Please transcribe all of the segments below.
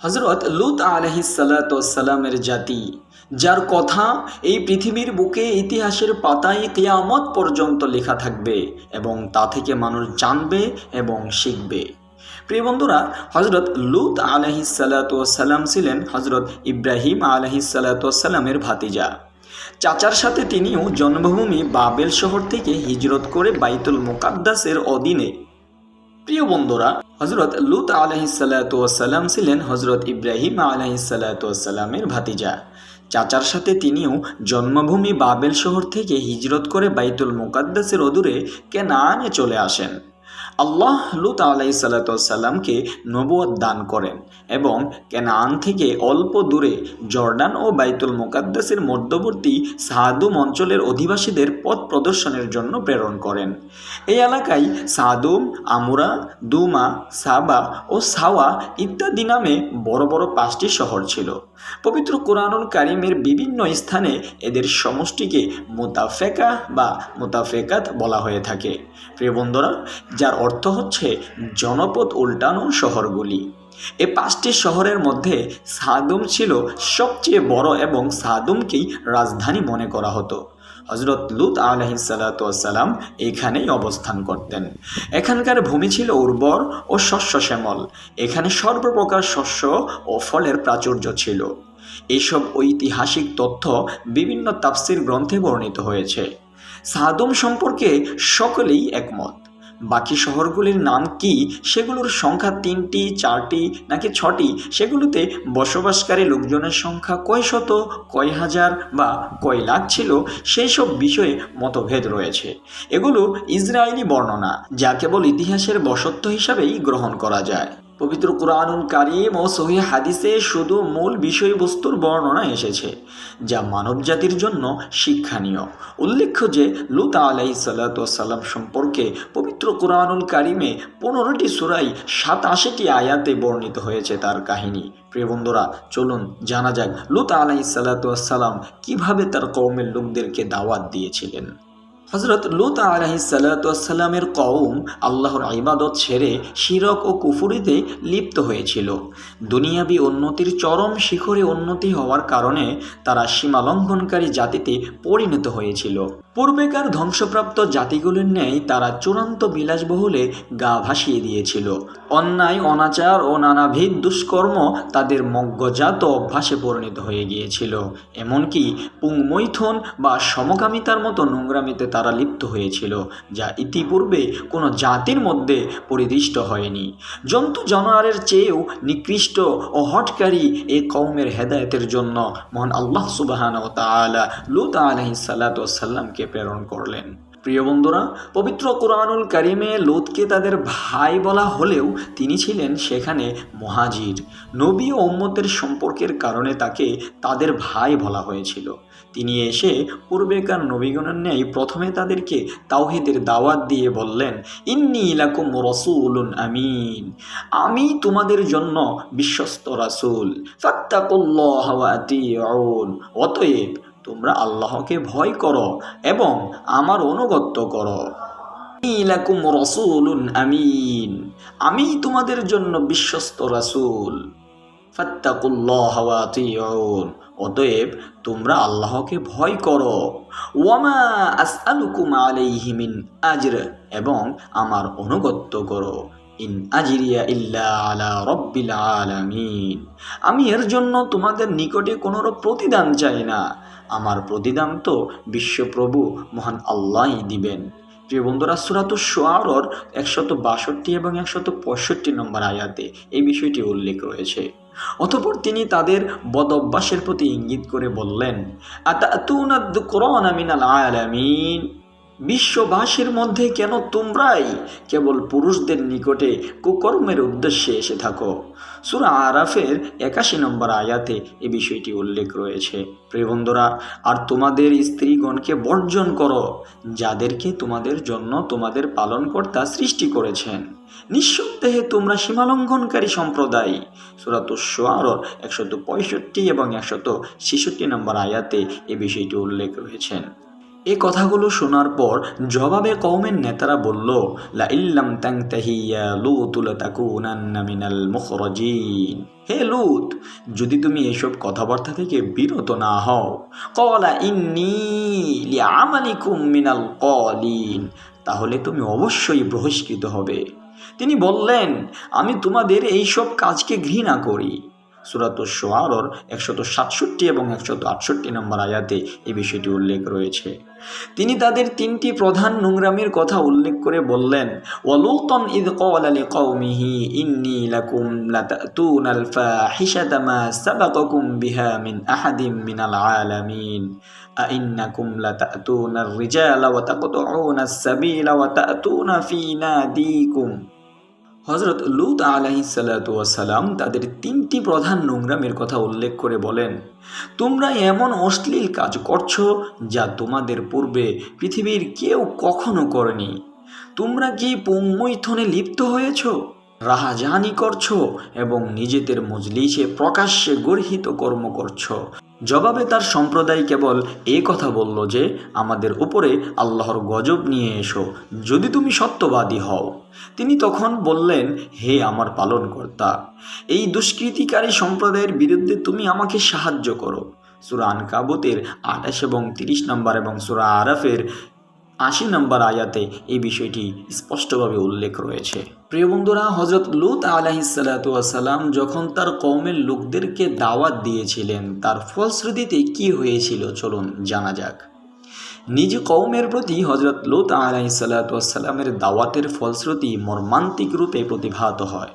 হজরত লুত আলহিসাল্লামের জাতি, যার কথা এই পৃথিবীর বুকে ইতিহাসের পাতায় কেয়ামত পর্যন্ত লেখা থাকবে এবং তা থেকে মানুষ জানবে এবং শিখবে। প্রিয় বন্ধুরা হজরত লুত আলহিসাল্লাম ছিলেন হজরত ইব্রাহিম আলহিসাল্লামের ভাতিজা। চাচার সাথে তিনিও জন্মভূমি বাবেল শহর থেকে হিজরত করে বাইতুল মোকাদ্দাসের অধীনে প্রিয় বন্ধুরা হজরত লুত আলহিসাল্লাম ছিলেন হজরত ইব্রাহিম আলহিসাল্লাতামের ভাতিজা। চাচার সাথে তিনিও জন্মভূমি বাবেল শহর থেকে হিজরত করে বাইতুল মুকাদ্দাসের অদূরে কেনানে চলে আসেন। আল্লাহ লুত আলাই সাল্লাতামকে নবুয়ত দান করেন এবং কেনান থেকে অল্প দূরে জর্ডান ও বাইতুল মুকাদ্দাসের মধ্যবর্তী সাদুম অঞ্চলের অধিবাসীদের পথ প্রদর্শনের জন্য প্রেরণ করেন। এই এলাকায় সাদুম আমুরা, দুমা, সাবা ও সাওয়া ইত্যাদি নামে বড় বড় পাঁচটি শহর ছিল। পবিত্র কোরআনুল কারিমের বিভিন্ন স্থানে এদের সমষ্টিকে মোতাফেকা বা মোতাফেকাত বলা হয়ে থাকে। প্রিয় বন্ধুরা, যার অর্থ হচ্ছে জনপদ উল্টানো শহরগুলি। এ পাঁচটি শহরের মধ্যে সাদুম ছিল সবচেয়ে বড় এবং সাদুমকেই রাজধানী মনে করা হতো। হজরত লুত আলহিসাল্লাম এখানেই অবস্থান করতেন। এখানকার ভূমি ছিল উর্বর ও শস্য শ্যামল। এখানে সর্বপ্রকার শস্য ও ফলের প্রাচুর্য ছিল। এইসব ঐতিহাসিক তথ্য বিভিন্ন তাফসির গ্রন্থে বর্ণিত হয়েছে। সাদুম সম্পর্কে সকলেই একমত। বাকি শহরগুলির নাম কি? সেগুলোর সংখ্যা তিনটি, চারটি, নাকি ছটি? সেগুলোতে বসবাসকারী লোকজনের সংখ্যা কয় শত, কয় হাজার বা কয় লাখ ছিল? সেই সব বিষয়ে মতভেদ রয়েছে। এগুলো ইসরায়েলি বর্ণনা, যা কেবল ইতিহাসের বসত্ব হিসাবেই গ্রহণ করা যায়। পবিত্র কোরআনুল কারিম ও সহি হাদিসে শুধু মূল বিষয়বস্তুর বর্ণনা এসেছে, যা মানবজাতির জন্য শিক্ষণীয়। উল্লেখ্য যে লুতা আলাই সাল্লাম সম্পর্কে পবিত্র কোরআনুল কারিমে পনেরোটি সুরাই সাতাশিটি আয়াতে বর্ণিত হয়েছে তার কাহিনী। প্রিয় বন্ধুরা, চলুন জানা যাক লুতা আলাই সাল্লাম কীভাবে তার কৌমের লোকদেরকে দাওয়াত দিয়েছিলেন। হজরত লুত আলহিসাল্লামের কৌম আল্লাহর ইবাদত ছেড়ে শিরক ও কুফুরিতে লিপ্ত হয়েছিল। দুনিয়াবি উন্নতির চরম শিখরে উন্নতি হওয়ার কারণে তারা সীমালঙ্ঘনকারী জাতিতে পরিণত হয়েছিল। পূর্বেকার ধ্বংসপ্রাপ্ত জাতিগুলির ন্যায় তারা চূড়ান্ত বিলাসবহুলে গা ভাসিয়ে দিয়েছিল। অন্যায়, অনাচার ও নানাবিধ দুষ্কর্ম তাদের মজ্ঞজাত অভ্যাসে পরিণত হয়ে গিয়েছিল। এমনকি পুংমৈথন বা সমকামিতার মতো নোংরামিতে তারা লিপ্ত হয়েছিল, যা ইতিপূর্বে কোনো জাতির মধ্যে পরিদৃষ্ট হয়নি। জন্তু জানোয়ারের চেয়েও নিকৃষ্ট ও হটকারী এ কৌমের হেদায়তের জন্য মহান আল্লাহ সুবাহান ও তালা লুত আলহি সাল্লামকে প্রেরণ করলেন। প্রিয় বন্ধুরা, পবিত্র কোরআনুল কারিমে লুতকে তাদের ভাই বলা হলেও তিনি ছিলেন সেখানে মহাজির। নবী ও উম্মতের সম্পর্কের কারণে তাকে তাদের ভাই বলা হয়েছিল। তিনি এসে পূর্বেকার নবীগণের ন্যায় প্রথমে তাদেরকে তাওহিদের দাওয়াত দিয়ে বললেন, ইন্নি ইলাকুম রসুলুন আমিন। আমি তোমাদের জন্য বিশ্বস্ত রাসুল। ফাত্তাকুল্লাহ অতএব তোমরা আল্লাহকে ভয় করো এবং আমার অনুগত্য করো। ইলাকুম রসুলুন আমিন। আমি তোমাদের জন্য বিশ্বস্ত রাসুল। ফাত্তাকুল্লাহ ওয়া অতএব তোমরা আল্লাহকে ভয় করো। ওয়ামা আসআলুকুম আলাইহি মিন আজর। এবং আমার অনুগত্য করো। ইন আজিরিয়া ইল্লা আলা রব্বিল আলামিন। আমি এর জন্য তোমাদের নিকটে কোনো প্রতিদান চাই না। আমার প্রতিদান তো বিশ্বপ্রভু মহান আল্লাহ দিবেন। প্রিয় বন্ধুরা, সুরাত সোয়ারর একশত বাষট্টি এবং একশত পঁয়ষট্টি নম্বর আয়াতে এই বিষয়টি উল্লেখ রয়েছে। অতপর তিনি তাদের বদ অভ্যাসের প্রতি ইঙ্গিত করে বললেন আমিনাল আলামিন? বিশ্ববাসীর মধ্যে কেন তোমরাই কেবল পুরুষদের নিকটে কুকর্মের উদ্দেশ্যে এসে থাকো? সুরা আরাফের একাশি নম্বর আয়াতে এ বিষয়টি উল্লেখ রয়েছে। প্রিয় বন্ধুরা, আর তোমাদের স্ত্রীগণকে বর্জন করো, যাদেরকে তোমাদের জন্য তোমাদের পালনকর্তা সৃষ্টি করেছেন। নিঃসন্দেহে তোমরা সীমালঙ্ঘনকারী সম্প্রদায়। সুরাত সোয়ারর একশত পঁয়ষট্টি এবং একশত ছেষট্টি নম্বর আয়াতে এ বিষয়টি উল্লেখ রয়েছেন এ কথাগুলো শোনার পর জবাবে কওমের নেতারা বলল লা ইল্লাম তাংতাহি ইয়া লুতুল তাকুনান্না মিনাল মুখরাজিন। হে লুত, যদি তুমি এসব কথাবার্তা থেকে বিরত না হও কলা ইন্নি লিআমালিকুম মিনাল কলিন তাহলে তুমি অবশ্যই বহিষ্কৃত হবে। তিনি বললেন, আমি তোমাদের এইসব কাজকে ঘৃণা করি। সুরাত সোয়ারর একশত সাতষট্টি এবং একশত আটষট্টি নম্বর আয়াতে এই বিষয়টি উল্লেখ রয়েছে তিনি তাদের তিনটি প্রধান নোংরামির কথা উল্লেখ করে বললেন ওয়ালুতন ইদ ক্বালা লিকাওমিহি ইন্নী লাকুম লাতাতুনাল ফাহিশাতা মা সাবাকাকুম বিহা মিন আহাদিম মিনাল আলামিন أئنكم لتأتون الرجال وتقطعون السبيل وتأتون في ناديكم হজরত লুত সালাম তাদের তিনটি প্রধান নোংরামের কথা উল্লেখ করে বলেন, তোমরা এমন অশ্লীল কাজ করছ যা তোমাদের পূর্বে পৃথিবীর কেউ কখনো করেনি। তোমরা কি পুঙ্মৈথনে লিপ্ত হয়েছ? রাহাজানি করছ এবং নিজেদের মজলিসে প্রকাশ্যে গর্হিত কর্ম করছ। জবাবে তার সম্প্রদায় কেবল এই কথা বলল যে, আমাদের উপরে আল্লাহর গজব নিয়ে এসো, যদি তুমি সত্যবাদী হও। তিনি তখন বললেন, হে আমার পালনকর্তা, এই দুষ্কৃতিকারী সম্প্রদায়ের বিরুদ্ধে তুমি আমাকে সাহায্য করো। সুরা আনকাবুতের আঠাশ এবং তিরিশ নম্বর এবং সুরা আরাফের আশি নম্বর আয়াতে এই বিষয়টি স্পষ্টভাবে উল্লেখ রয়েছে। প্রিয় বন্ধুরা হজরত লুত আলাহিসাল্লাম যখন তার কৌমের লোকদেরকে দাওয়াত দিয়েছিলেন, তার ফলশ্রুতিতে কি হয়েছিল চলুন জানা যাক। নিজ কৌমের প্রতি হজরত লুত আলাহিসাল্লামের দাওয়াতের ফলশ্রুতি মর্মান্তিক রূপে প্রতিভাত হয়।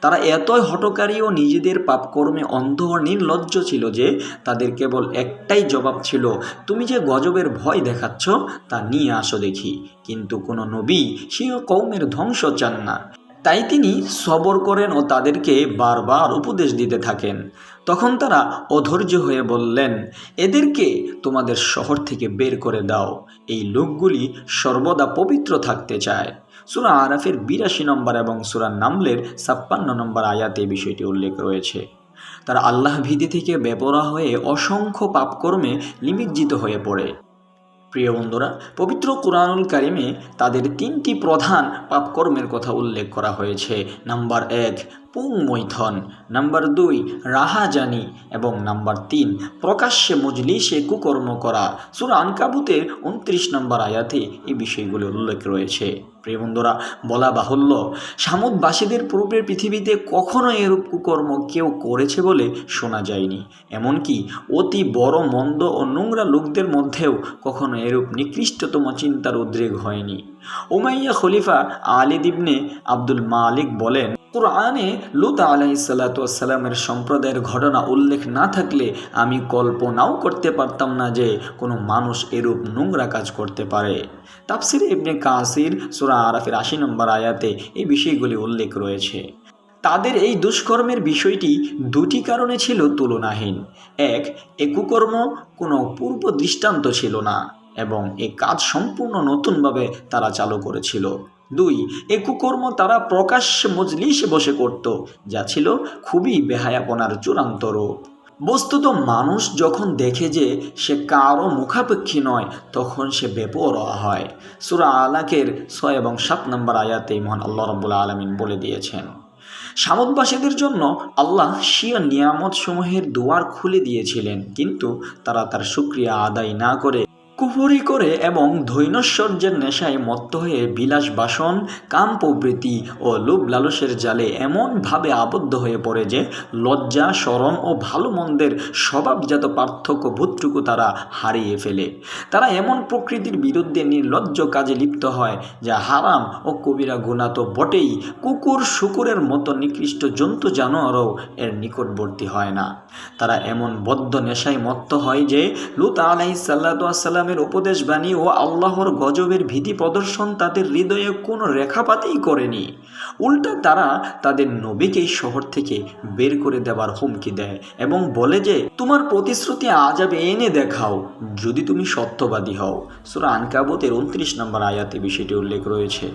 তারা এতই হটকারী ও নিজেদের পাপকর্মে অন্ধ নির্লজ্জ ছিল যে তাদের কেবল একটাই জবাব ছিল, তুমি যে গজবের ভয় দেখাচ্ছ, তা নিয়ে আসো দেখি। কিন্তু কোনো নবী সে কৌমের ধ্বংস চান না। তাই তিনি সবর করেন ও তাদেরকে বারবার উপদেশ দিতে থাকেন। তখন তারা অধৈর্য হয়ে বললেন, এদেরকে তোমাদের শহর থেকে বের করে দাও। এই লোকগুলি সর্বদা পবিত্র থাকতে চায়। সুরা আরাফের বিরাশি নম্বর এবং সুরা নামলের ছাপ্পান্ন নম্বর আয়াতে বিষয়টি উল্লেখ রয়েছে। তারা আল্লাহ ভীতি থেকে বেপরা হয়ে অসংখ্য পাপকর্মে নিমজ্জিত হয়ে পড়ে। প্রিয় বন্ধুরা, পবিত্র কোরআনুল কারিমে তাদের তিনটি প্রধান পাপকর্মের কথা উল্লেখ করা হয়েছে। নাম্বার এক পুং মৈথন নাম্বার দুই রাহাজানি এবং নাম্বার তিন প্রকাশ্যে মজলিসে কুকর্ম করা। সুরা আনকাবুতের উনত্রিশ নম্বর আয়াতে এই বিষয়গুলি উল্লেখ রয়েছে। প্রিয় বন্ধুরা, বলা বাহুল্য, সামুদবাসীদের পূর্বের পৃথিবীতে কখনো এরূপ কুকর্ম কেউ করেছে বলে শোনা যায়নি। এমনকি অতি বড়, মন্দ ও নোংরা লোকদের মধ্যেও কখনো এরূপ নিকৃষ্টতম চিন্তার উদ্রেক হয়নি। ওমাইয়া খলিফা আলী দিবনে আব্দুল মালিক বলেন কোরআনে লুত আলাইসাল্লামের সম্প্রদায়ের ঘটনা উল্লেখ না থাকলে আমি কল্পনাও করতে পারতাম না যে কোনো মানুষ এরূপ নোংরা কাজ করতে পারে। তাফসির ইবনে কাসির সুরা আরাফের আশি নম্বর আয়াতে এই বিষয়গুলি উল্লেখ রয়েছে। তাদের এই দুষ্কর্মের বিষয়টি দুটি কারণে ছিল তুলনাহীন। এক একুকর্ম কোনো পূর্ব দৃষ্টান্ত ছিল না এবং এ কাজ সম্পূর্ণ নতুনভাবে তারা চালু করেছিল। দুই, এ কুকর্ম তারা প্রকাশ্যে মজলিসে বসে করত, যা ছিল খুবই বেহায়াপনার চূড়ান্ত রূপ। বস্তুত মানুষ যখন দেখে যে সে কারও মুখাপেক্ষী নয়, তখন সে বেপরোয়া হয়। সুরা আলাকের ছয় এবং সাত নম্বর আয়াতে মহান আল্লাহ রব্বুল্লা আলমিন বলে দিয়েছেন সামদবাসীদের জন্য আল্লাহ শিয়া নিয়ামত সমূহের দুয়ার খুলে দিয়েছিলেন, কিন্তু তারা তার সুক্রিয়া আদায় না করে কুফরি করে এবং ধৈনশ্বর্যের নেশায় মত্ত হয়ে বিলাস বাসন কাম প্রবৃত্তি ও লোভ লালসের জালে এমনভাবে আবদ্ধ হয়ে পড়ে যে লজ্জা সরম ও ভালো মন্দের স্বভাবজাত পার্থক্য ভূতটুকু তারা হারিয়ে ফেলে। তারা এমন প্রকৃতির বিরুদ্ধে নির্লজ্জ কাজে লিপ্ত হয় যা হারাম ও কবিরা গুণা তো বটেই। কুকুর শুকুরের মতো নিকৃষ্ট জন্তু জানোয়ারও এর নিকটবর্তী হয় না। তারা এমন বদ্ধ নেশায় মত্ত হয় যে লুত আলাই সাল্লাম ইসলামের উপদেশ বাণী ও আল্লাহর গজবের ভীতি প্রদর্শন তাদের হৃদয়ে কোনো রেখাপাতেই করেনি। উল্টা তারা তাদের নবীকেই শহর থেকে বের করে দেওয়ার হুমকি দেয় এবং বলে যে, তোমার প্রতিশ্রুতি আজাবে এনে দেখাও, যদি তুমি সত্যবাদী হও। সুরা আনকাবতের উনত্রিশ নম্বর আয়াতে বিষয়টি উল্লেখ রয়েছে।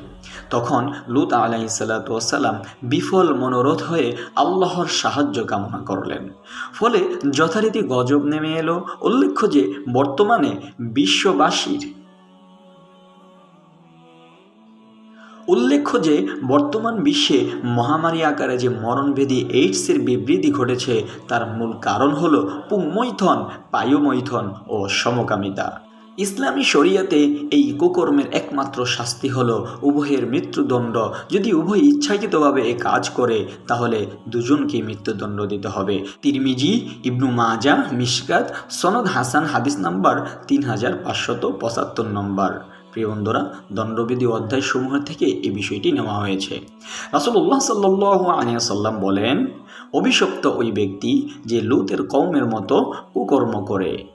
তখন লুত আলাহি সাল্লাম বিফল মনোরোধ হয়ে আল্লাহর সাহায্য কামনা করলেন। ফলে যথারীতি গজব নেমে এলো। উল্লেখ্য যে, বর্তমানে বিশ্ববাসীর। উল্লেখ্য যে, বর্তমান বিশ্বে মহামারী আকারে যে মরণভেদী এইডসের বিবৃতি ঘটেছে, তার মূল কারণ হল পুংমৈথন, পায়ুমৈথন ও সমকামিতা। ইসলামী শরিয়াতে এই কুকর্মের একমাত্র শাস্তি হল উভয়ের মৃত্যুদণ্ড। যদি উভয় ইচ্ছাকৃতভাবে এ কাজ করে, তাহলে দুজনকে মৃত্যুদণ্ড দিতে হবে। তিরমিজি, ইবনু মাজা মিশকাত, সনদ হাসান, হাদিস নাম্বার তিন হাজার পাঁচশত পঁচাত্তর নম্বর। প্রিয় বন্ধুরা, দণ্ডবিধি অধ্যায় সমূহ থেকে এই বিষয়টি নেওয়া হয়েছে। রাসুল্লাহ সাল্লাহ আলিয়াল্লাম বলেন, অভিশপ্ত ওই ব্যক্তি যে লুতের কৌমের মতো কুকর্ম করে।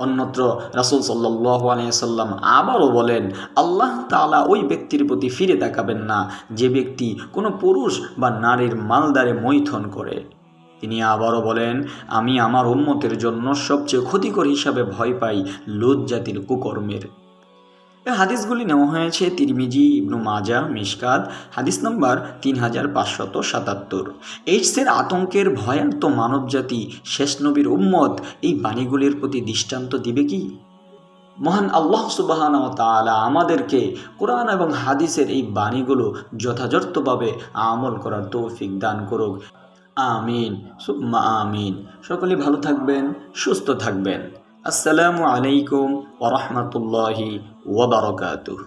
অন্যত্র রাসুল সাল্লাহ আলিয়াল্লাম আবারও বলেন, আল্লাহ তালা ওই ব্যক্তির প্রতি ফিরে তাকাবেন না, যে ব্যক্তি কোনো পুরুষ বা নারীর মালদারে মৈথন করে। তিনি আবারও বলেন, আমি আমার উন্মতের জন্য সবচেয়ে ক্ষতিকর হিসাবে ভয় পাই লুজ জাতির কুকর্মের। হাদিসগুলি নেওয়া হয়েছে তিরমিজি, ইবনু মাজা, মিশকাত। হাদিস নম্বর তিন হাজার পাঁচশত সাতাত্তর। এইডসের আতঙ্কের ভয়ার্ত মানবজাতি, শেষ নবীর উম্মত, এই বাণীগুলির প্রতি দৃষ্টান্ত দিবে কি? মহান আল্লাহ সুবাহান তালা আমাদেরকে কোরআন এবং হাদিসের এই বাণীগুলো যথাযথভাবে আমল করার তৌফিক দান করুক। আমিন। সুম্মা আমিন। সকলে ভালো থাকবেন, সুস্থ থাকবেন। আসসালামু আলাইকুম ওরহমতুল্লাহি wabarakatuh.